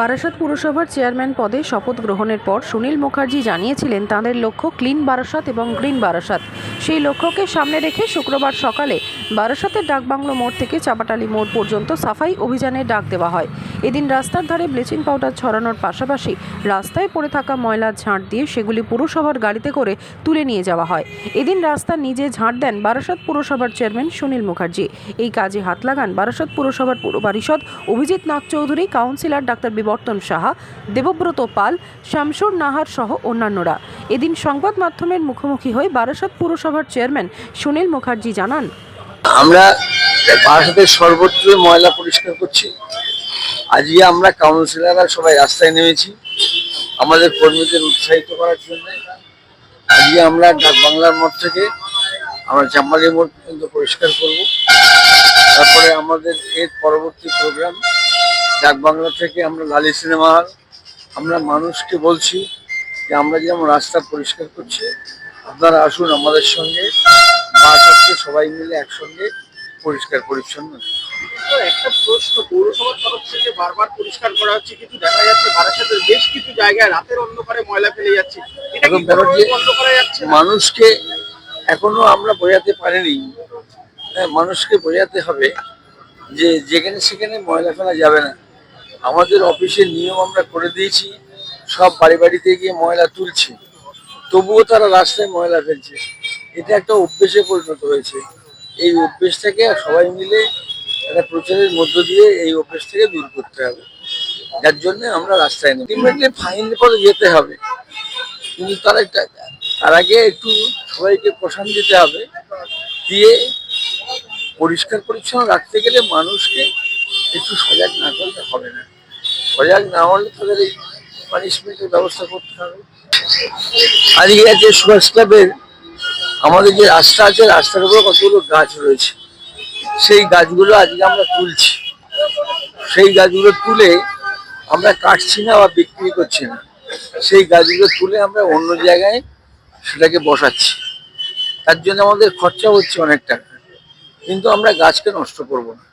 বারাসাত পুরসভার চেয়ারম্যান পদে শপথ গ্রহণের পর সুনীল মুখার্জি জানিয়েছিলেন, তাঁদের লক্ষ্য ক্লিন বারাসাত এবং গ্রিন বারাসাত। সেই লক্ষ্যকে সামনে রেখে শুক্রবার সকালে বারাসাতের ডাকবাংলো মোড় থেকে চাপাটালি মোড় পর্যন্ত সাফাই অভিযানে ডাক দেওয়া হয়। এদিন রাস্তার ধারে ব্লিচিং পাউডার ছড়ানোর পাশাপাশি রাস্তায় পড়ে থাকা ময়লা ঝাঁট দিয়ে সেগুলি পুরসভার গাড়িতে করে তুলে নিয়ে যাওয়া হয়। এদিন রাস্তা নিজে ঝাঁট দেন বারাসাত পুরসভার চেয়ারম্যান সুনীল মুখার্জি। এই কাজে হাত লাগান বারাসাত পুরসভার পুর পরিষদ অভিজিৎ নাগ চৌধুরী, কাউন্সিলর ডাক্তার বিবর্তন সাহা, দেবব্রত পাল শামসুর নাহার সহ অন্যান্যরা। এদিন সংবাদ মাধ্যমের মুখোমুখি হয়ে বারাসাত পুরসভার চেয়ারম্যান সুনীল মুখার্জি জানান, আমরা বারাসাতের সর্বত্র ময়লা পরিষ্কার করছি। আজকে আমরা কাউন্সিলররা সবাই রাস্তায় নেমেছি। আমাদের কর্মীদের উৎসাহিত করার জন্য। আজকে আমরা ডাক বাংলার মোড় থেকে আমরা চাম্বালি মোড় পর্যন্ত পরিষ্কার করব। তারপরে আমাদের এর পরবর্তী প্রোগ্রাম ডাক বাংলা থেকে আমরা লালি সিনেমা হল আমরা মানুষকে বলছি যে আমরা যেমন রাস্তা পরিষ্কার করছি আপনারা আসুন আমাদের সঙ্গে বাসাতে সবাই মিলে একসঙ্গে পরিষ্কার পরিচ্ছন্ন তো একটা প্রশ্ন পৌরসভার তরফ থেকে বারবার পরিষ্কার করা হচ্ছে কিন্তু দেখা যাচ্ছে বারাসাতের বেশ কিছু জায়গায় রাতের অন্ধকারে ময়লা ফেলে যাচ্ছে। এটা কি বন্ধ করা যাচ্ছে মানুষকে এখনও আমরা বোঝাতে পারিনি। হ্যাঁ, মানুষকে বোঝাতে হবে যে যেখানে সেখানে ময়লা ফেলা যাবে না। আমাদের অফিসের নিয়ম আমরা করে দিয়েছি, সব বাড়ি বাড়িতে গিয়ে ময়লা তুলছি। তবুও তারা রাস্তায় ময়লা ফেলছে। এটা একটা অভ্যেসে পরিণত হয়েছে। এই অভ্যেসটাকে সবাই মিলে একটা প্রচারের মধ্য দিয়ে এই অভ্যেস থেকে দূর করতে হবে। যার জন্য আমরা রাস্তায় নেই আলটিমেটলি ফাইন পরে যেতে হবে। কিন্তু তার একটা তার আগে একটু সবাইকে প্রশান দিতে হবে। দিয়ে পরিষ্কার পরিচ্ছন্ন রাখতে গেলে মানুষকে একটু সজাগ না করলে হবে না। সজাগ না হলে তাদের এই পানিশমেন্টের ব্যবস্থা করতে হবে। আজকে আছে সুভাষ ক্লাবের আমাদের যে রাস্তা আছে, রাস্তার উপর কতগুলো গাছ রয়েছে, সেই গাছগুলো আজকে আমরা তুলছি। সেই গাছগুলো তুলে আমরা কাটছি না বা বিক্রি করছি না। সেই গাছগুলো তুলে আমরা অন্য জায়গায় সেটাকে বসাচ্ছি। তার জন্য আমাদের খরচা হচ্ছে অনেক টাকা। কিন্তু আমরা গাছকে নষ্ট করব না।